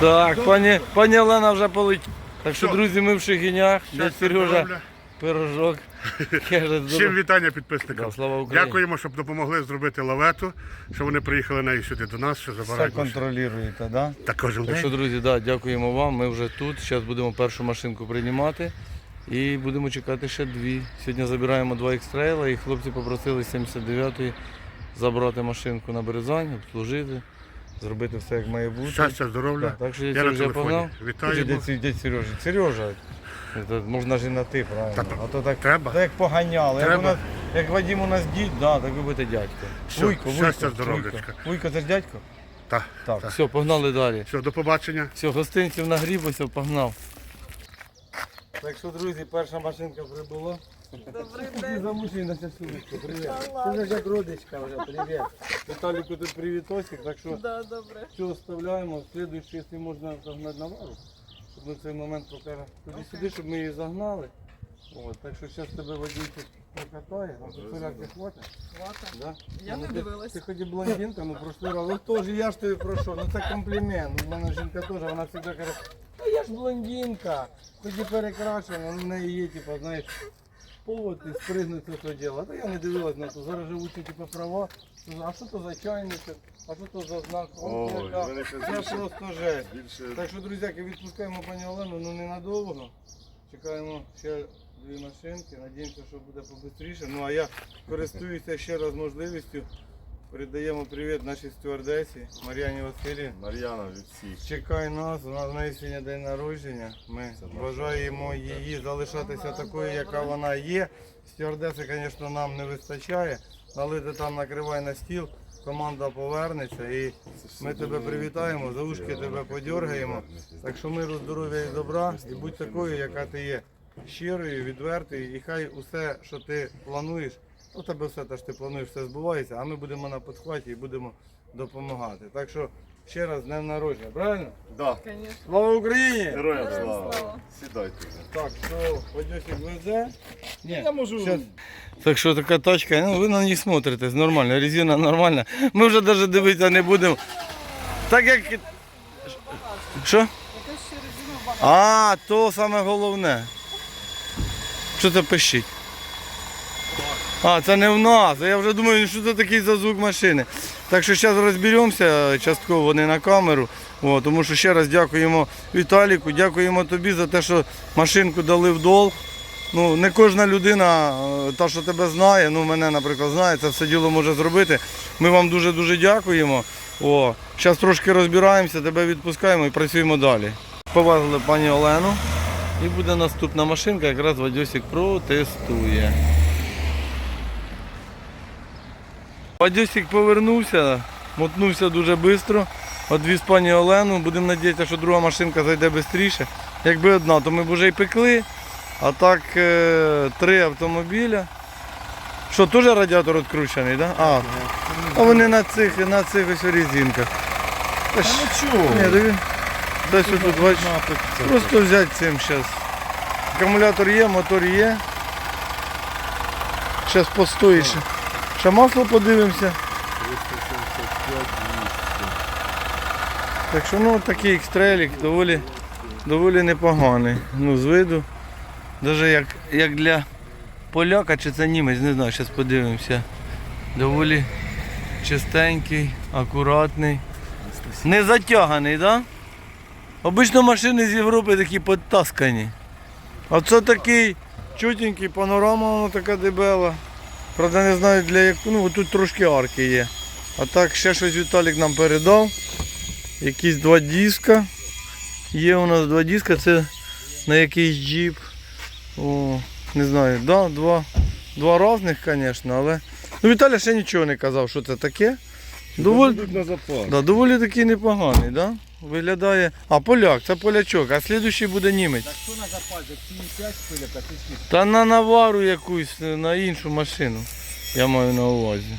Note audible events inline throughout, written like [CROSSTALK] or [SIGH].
Так, пані, пані Олена вже полетіла. Так що, друзі, ми в Шигінях, де Щастя, Сережа здоров'я. пирожок. [LAUGHS] Каже, Всім вітання підписникам. Да, слава Україні. Дякуємо, щоб допомогли зробити лавету, що вони приїхали нею сюди до нас, що Все забирають. машину. контролюєте, да? Так кожен Так що, день. друзі, да, дякуємо вам. Ми вже тут. Зараз будемо першу машинку приймати. І будемо чекати ще дві. Сьогодні забираємо два екстрейла і хлопці попросили 79-ї забрати машинку на Березань, обслужити, зробити все як має бути. Щастя, здоров'я. Так, так що я, Я на вже телефоні. погнав. Вітаємо. Дядь, Сережа. Сережа. Це можна ж і на ти, правильно. Так, а то так, треба. так як поганяли. Як, Треба. у нас, як Вадим у нас дід, да, так ви будете дядько. Все, Вуйко, Вуйко, щастя, Вуйко. здоров'ячка. Вуйко, це ж дядько? Так. Так. Все, погнали далі. Все, до побачення. Все, гостинців нагріб, все, погнав. Так що, друзі, перша машинка прибула. Добрий день. замучений на привіт. Це вже як родичка вже, привіт. Віталіку тут привітосик, так що Да, добре. все оставляємо. Слідуючи, якщо можна загнати на вару, щоб ми в цей момент поки туди-сюди, щоб ми її загнали. От, так що зараз тебе водійчик прокатає, а то солярки хватить. Хвата. Да? Я Ну, не ти- дивилась. Ти хоч і блондинка, ну прошлий раз. Ну теж я ж тобі прошу, ну це комплімент. У мене жінка теж, вона завжди каже, та я ж блондинка, хоч і перекрашена, ну в неї є, типу, знаєш, повод і спригнути це діло. Та я не дивилась на це. Зараз живуть типу, права. А що то за чайничок? А що то за знак? О, яка. Це просто жесть. Так що, друзяки, відпускаємо пані Олену, ну ненадовго. Чекаємо ще дві машинки. Надіємося, що буде побистріше. Ну а я користуюся ще раз можливістю. Передаємо привіт нашій стюардесі Мар'яні Василі. Мар'яна від всіх. Чекай нас, у нас в неї сьогодні день народження. Ми бажаємо її залишатися такою, яка вона є. Стюардеси, звісно, нам не вистачає, але ти там накривай на стіл, команда повернеться і ми тебе привітаємо, за ушки тебе подергаємо. Так що миру, здоров'я і добра, і будь такою, яка ти є. Щирою, відвертою, і хай усе, що ти плануєш, у тебе все те, що ти плануєш, все збувається, а ми будемо на підхваті і будемо допомагати. Так що ще раз з днем народження, правильно? Да. Слава Україні! Героям слава. слава. Сідайте вже. Так, що, Вадюсик везе? Ні. Я можу. Щас. Так що така тачка, ну ви на ній смотрите, нормально, резина нормальна. Ми вже навіть дивитися не будемо. Так як. Що? Ще багато. А, то саме головне. Що це пищить? А, це не в нас. Я вже думаю, що це такий за звук машини. Так що зараз розберемося частково не на камеру. О, тому що ще раз дякуємо Віталіку, дякуємо тобі за те, що машинку дали в долг. Ну, не кожна людина, е, та, що тебе знає, ну мене, наприклад, знає, це все діло може зробити. Ми вам дуже-дуже дякуємо. О, зараз трошки розбираємося, тебе відпускаємо і працюємо далі. Повезли пані Олену. І буде наступна машинка, якраз Вадьосик протестує. Вадьосик повернувся, мотнувся дуже швидко. Одвіз пані Олену. Будемо сподіватися, що друга машинка зайде швидше. Якби одна, то ми б вже й пекли. А так е, три автомобіля. Що, теж радіатор відкручений, так? Да? А, а вони на цих, на цих ось резинках. Та Нічого. Ні. Десь тут бачиш. Просто взяти цим зараз. Акумулятор є, мотор є. Зараз постоїть. Ще. Масло подивимося. Так що ну такий екстрелік доволі, доволі непоганий. Ну, з виду. Навіть як, як для поляка чи це німець, не знаю, зараз подивимося. Доволі чистенький, акуратний. Не затяганий, так? Да? Обично машини з Європи такі підтаскані. А це такий чутенький, панорама воно така дебела. Правда, не знаю для якого. Ну, тут трошки арки є. А так ще щось Віталік нам передав. Якісь два диска. Є у нас два диска, це на якийсь джіп. О, не знаю, да, два, два різних, звісно, але. Ну, Віталій ще нічого не казав, що це таке. Доволі. Да, доволі такий непоганий, да? Виглядає. А, поляк, це полячок, а слідуючий буде німець. Що на запас? Як 5 пиляка, ти скільки? Та на навару якусь, на іншу машину. Я маю на увазі.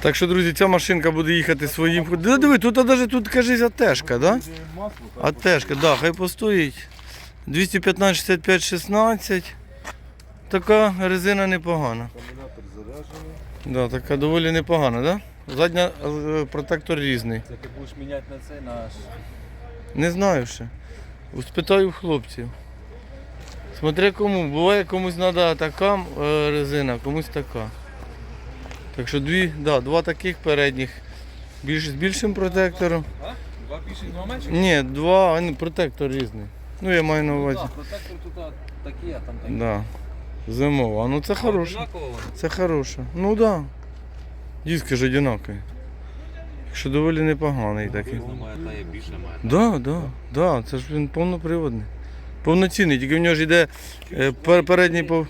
Так що, друзі, ця машинка буде їхати своїм ходом. Да, диви, тут навіть тут кажись АТшка, да? АТшка, да, хай постоїть. 215, 65, 16. Така резина непогана. Акумулятор заряджений. Да, така доволі непогана, да? Задня е, протектор різний. Це ти будеш міняти на цей наш. Не знаю ще. Спитаю хлопців. Смотри кому. Буває комусь треба така е, резина, комусь така. Так що дві, да, два таких передніх. Більш, з більшим протектором. Два більші, два менші? Ні, два, а не, протектор різний. Ну я маю на увазі. Так, протектор тут а, такі, а там такі. Да. Зимова. Ну це хороше. Це хороше. Ну так. Да. Диски ж одинакові. Якщо доволі непоганий такий. Да, да, да, це ж він повноприводний. Повноцінний, тільки в нього ж йде е, пер- передній пов...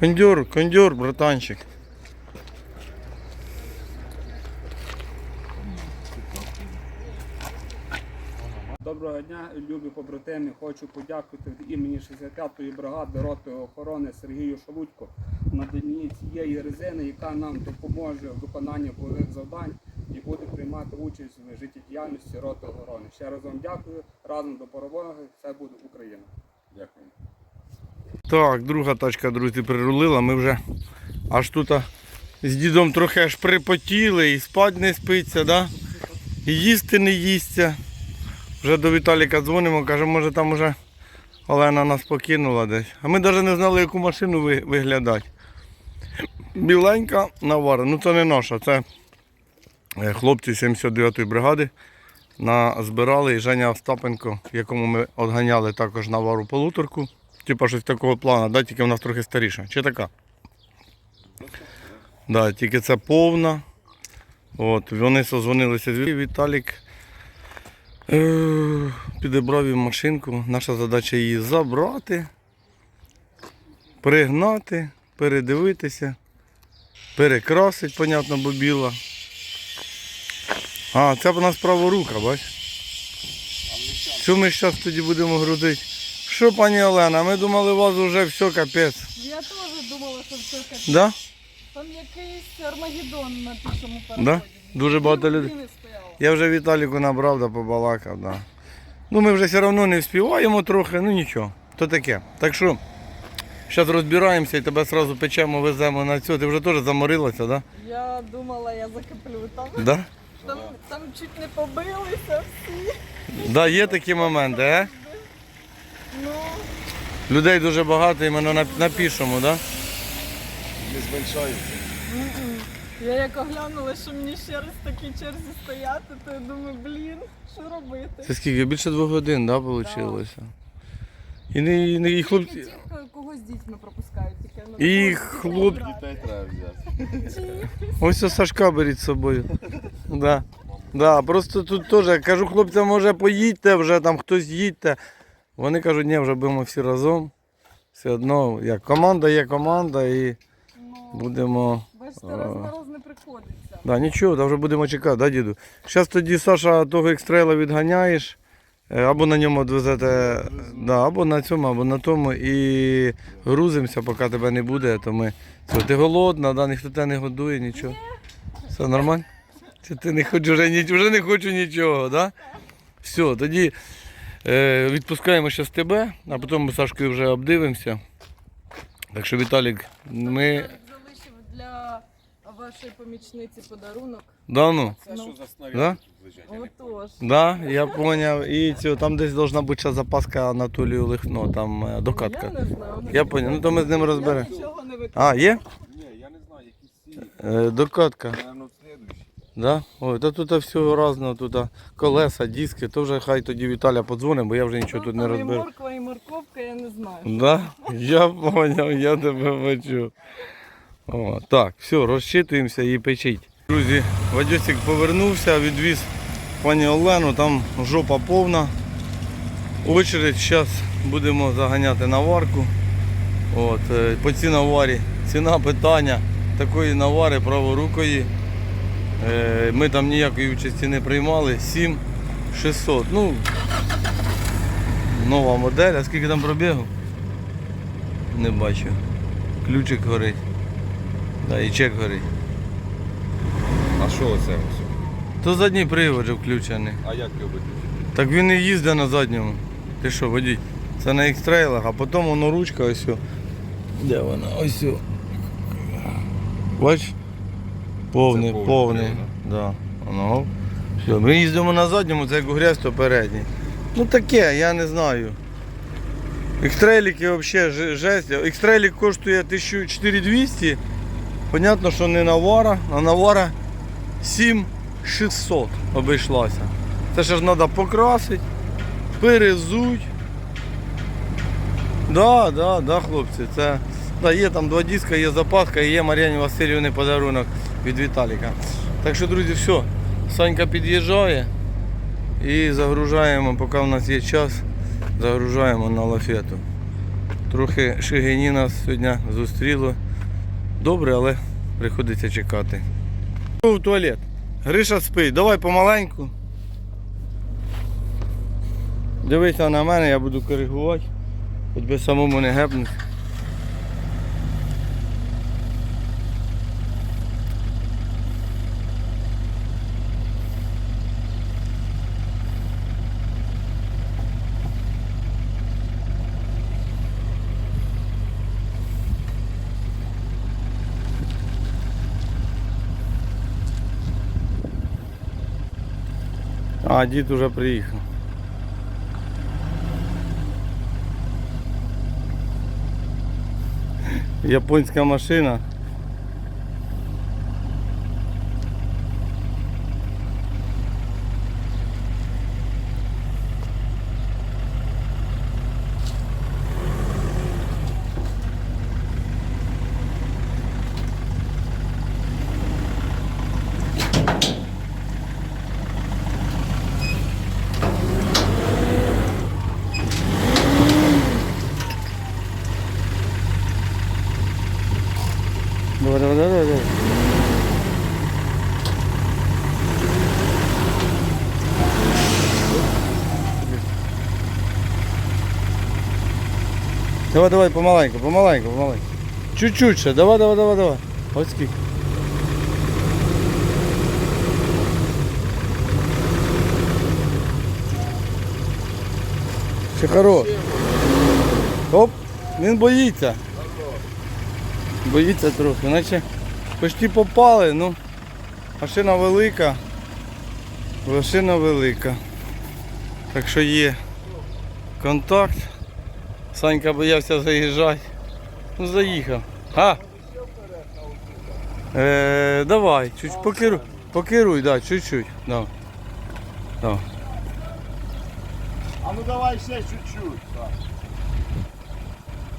Кондьор, кондьор, братанчик. Доброго дня, любі побратими. Хочу подякувати від імені 65-ї бригади роти охорони Сергію Шалудько наданні цієї резини, яка нам допоможе в виконанні бойових завдань і буде приймати участь в життєдіяльності роти охорони. Ще раз вам дякую. Разом до перемоги. Все буде Україна. Дякую. Так, друга тачка, друзі, прирулила. Ми вже аж тут з дідом трохи аж припотіли і спать не спиться, да? і їсти не їсться. Вже до Віталіка дзвонимо, каже, може там уже Олена нас покинула десь. А ми навіть не знали, яку машину ви- виглядати. Біленька навара. Ну це не наша, це е, хлопці 79-ї бригади назбирали і Женя Остапенко, якому ми отганяли також навару полуторку. Типа щось такого плану, да? тільки в нас трохи старіша. Чи така? Да, тільки це повна. От, вони созвонилися з Ві- Віталік. Е, підібрав їм машинку. Наша задача її забрати, пригнати, передивитися, перекрасити, понятно, бо біла. А, це в нас праворука, бач? Що ми зараз тоді будемо грузити? Що, пані Олена, ми думали, у вас вже все капець. Я теж думала, що все капець. Да? Там якийсь Армагеддон на пішому Да? Дуже багато людей. Я вже Віталіку набрав да побалакав. Да. Ну ми вже все одно не вспіваємо трохи, ну нічого, то таке. Так що, зараз розбираємося і тебе одразу печемо, веземо на цю. Ти вже теж заморилася, да? Я думала, я закиплю там. Да? Там, там чуть не побилися всі. Да, є такі моменти, е? Ну, Людей дуже багато іменно на, на пішому, да? Не зменшається. Я як оглянула, що мені ще раз в такій черзі стояти, то я думаю, блін, що робити? Це скільки? Більше двох годин, да, вийшло? І, не, і, не, і хлопці. Тільки тих, кого з дітьми пропускають, тільки ну, І хлоп- дітей треба взяти. Ось ось Сашка беріть з собою. Да. Да, просто тут теж кажу хлопцям, може поїдьте вже, там хтось їдьте. Вони кажуть, ні, вже будемо всі разом. Все одно, як команда є команда і Ну, раз на раз не приходиться. Да, нічого, та вже будемо чекати, да, діду? Зараз тоді Саша того екстрейла відганяєш, е, або на ньому відвезете, да, або на цьому, або на тому і грузимося, поки тебе не буде, то ми. Все, ти голодна, да, ніхто тебе не годує, нічого. Все нормально? Чи ти не хочеш вже, вже не хочу нічого, да? Все, тоді е, відпускаємо зараз тебе, а потім ми з Сашкою вже обдивимося. Так що, Віталік, ми. Я вашої помічниці подарунок. Да, ну, Це що за снаряд Да? лежать? Отож. Да, я поняв. І цього, там десь должна бути ще запаска Анатолію Лихно, там е, Я докатка. не знаю. Я поняв, ну то ми з ним Я розберемо. нічого не виконую. А, є? Ні, я не знаю, якісь ці. Е, Докатка. Слідуючі. Да? Ой, та тут все разно, тут колеса, диски, то вже хай тоді Віталя подзвонить, бо я вже нічого тут не Там і розберу. морква, і морковка, я не знаю. Да? Я поняв, я тебе бачу. О, так, все, розчитуємося і печіть. Друзі, Вадюсик повернувся, відвіз пані Олену, там жопа повна. Очередь, зараз будемо заганяти наварку. От, е, по цій наварі. Ціна питання такої навари праворукої. Е, Ми там ніякої участі не приймали. 7600. Ну, нова модель, а скільки там пробігу? Не бачу. Ключик горить. Да, і чек горить. А що оце ось? То задній привод же включений. А як його виключити? Так він і їздить на задньому. Ти що, водій? Це на екстрейлах, а потім воно ручка ось. о. Де вона? Ось. о. Бач? Повний, Це повний повний. привод, Да. Воно. Все, ми їздимо на задньому, це як грязь, то передній. Ну таке, я не знаю. Екстреліки взагалі жесть. Екстрелік коштує 1400. Понятно, що не навара, а навара 7600 обійшлася. Це ще ж треба покрасити, перезуть. Да, да, да, хлопці, це да, є там два диска, є запаска і є Мар'яні Васильівни подарунок від Віталіка. Так що, друзі, все. Санька під'їжджає і загружаємо, поки в нас є час, загружаємо на лафету. Трохи шигині нас сьогодні зустріло. Добре, але приходиться чекати. В туалет. Гриша спить, давай помаленьку. Дивися на мене, я буду коригувати. Хоч би самому не гепнути. А, дід уже приїхав. Японська машина. Давай, давай, давай, давай. Давай, давай, помаленьку, помаленьку, помаленьку. Чуть-чуть ще, давай, давай, давай, давай. Ось скільки. Ще хорош. Оп, він боїться. Боїться трохи, наче почти попали, ну машина велика. Машина велика. Так що є контакт. Санька боявся заїжджати. Ну заїхав. А? Е, давай, чуть покеруй, покеруй, да, чуть-чуть. Да. Да. А ну давай ще чуть-чуть.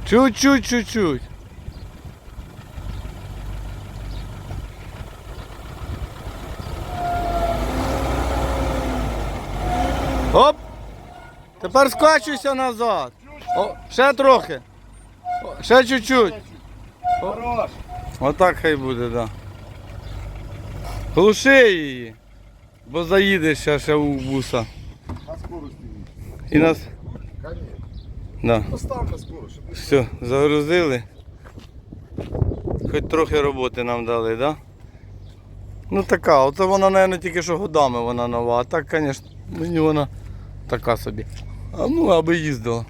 Чуть-чуть, чуть-чуть. Оп! Тепер скачуйся назад. О, ще трохи. О, ще чуть-чуть. Хорош. Отак хай буде, да. Глуши її. Бо заїдеш ще, ще у буса. На скорості. І нас. Да. Постав на скорость, Все, загрузили. Хоч трохи роботи нам дали, да? Ну така, оце вона, мабуть, тільки що годами вона нова. А так, звісно, мені вона така собі. А ну, аби їздила.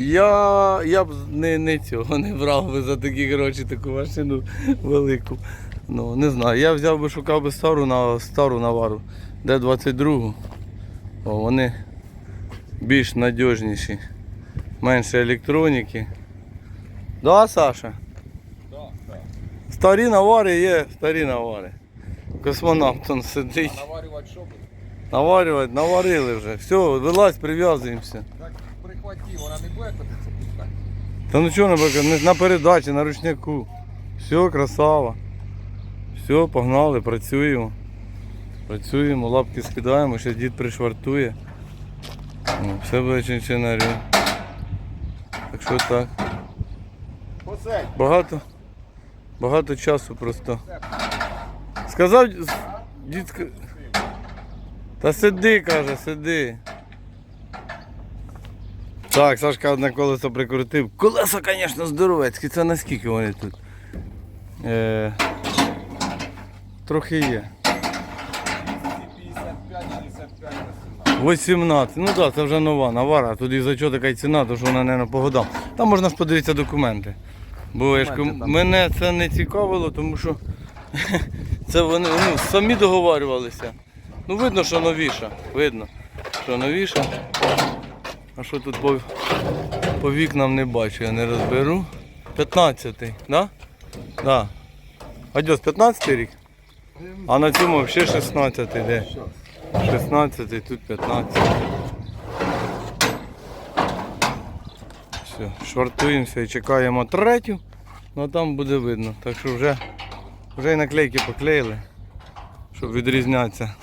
Я, я б не, не цього не брав би за такі гроші таку машину велику. Ну, не знаю. Я взяв би, шукав би стару на стару навару, де 22 О, вони більш надіжніші менше електроніки. Да, Саша? Да, да. Старі навари є, старі навари. Космонавт он сидить. Наварювати що буде? Наварювати, наварили вже. Все, вилазь, прив'язуємося. Прихваті, вона не буде котитися пускати. Та ну чого на, бека- на- передачі, на ручнику. Все, красава. Все, погнали, працюємо. Працюємо, лапки скидаємо, ще дід пришвартує. Ну, Все буде чинчинарю. Так що так. Багато, багато часу просто. Сказав дід. Та сиди, каже, сиди. Так, Сашка одне колесо прикрутив. Колеса, звісно, здоровецькі. Це наскільки вони тут? Е, трохи є. 55-65 на 17. 18. Ну так, да, це вже нова навара. Тут і за чого така ціна, то що вона, мабуть, по годам. Там можна ж подивитися документи. Бо я ж кажу, мене це не цікавило, тому що [LAUGHS] Це вони ну, самі договарювалися. Ну видно, що новіша. Видно, що новіша. А що тут по, по вікнам не бачу, я не розберу. 15-й, да? Да. Адьос, 15-й рік? А на цьому взагалі 16-й де? 16-й, тут 15-й. Все, швартуємося і чекаємо третю, ну а там буде видно. Так що вже, вже і наклейки поклеїли, щоб відрізнятися.